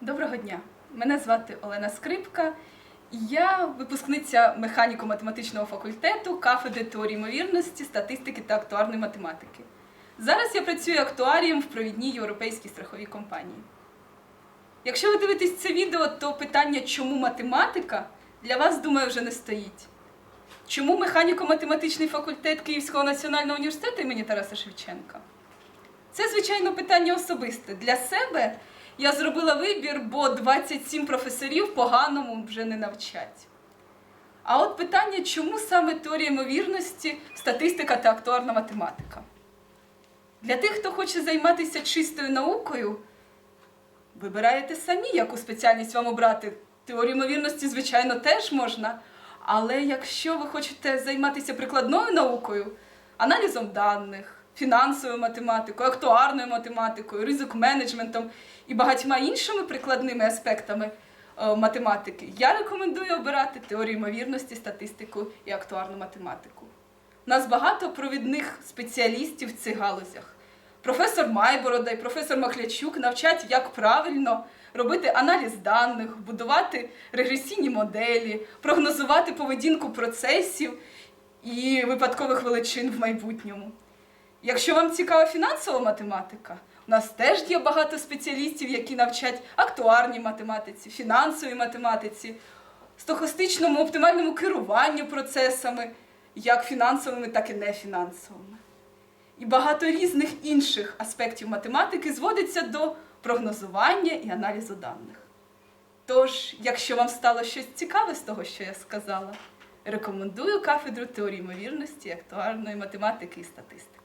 Доброго дня! Мене звати Олена Скрипка. Я випускниця механіко-математичного факультету кафедри теорії ймовірності, статистики та актуарної математики. Зараз я працюю актуарієм в провідній європейській страховій компанії. Якщо ви дивитесь це відео, то питання, чому математика, для вас, думаю, вже не стоїть. Чому механіко-математичний факультет Київського національного університету імені Тараса Шевченка? Це, звичайно, питання особисте. Для себе я зробила вибір, бо 27 професорів поганому вже не навчать. А от питання, чому саме теорія ймовірності, статистика та актуарна математика? Для тих, хто хоче займатися чистою наукою, вибираєте самі, яку спеціальність вам обрати. Теорію ймовірності, звичайно, теж можна. Але якщо ви хочете займатися прикладною наукою, аналізом даних, фінансовою математикою, актуарною математикою, ризик менеджментом і багатьма іншими прикладними аспектами е, математики, я рекомендую обирати теорію ймовірності, статистику і актуарну математику. У нас багато провідних спеціалістів в цих галузях. Професор Майборода і професор Махлячук навчать, як правильно робити аналіз даних, будувати регресійні моделі, прогнозувати поведінку процесів і випадкових величин в майбутньому. Якщо вам цікава фінансова математика, у нас теж є багато спеціалістів, які навчать актуарній математиці, фінансовій математиці, стохастичному оптимальному керуванню процесами, як фінансовими, так і нефінансовими. І багато різних інших аспектів математики зводиться до прогнозування і аналізу даних. Тож, якщо вам стало щось цікаве з того, що я сказала, рекомендую кафедру теорії ймовірності, актуарної математики і статистики.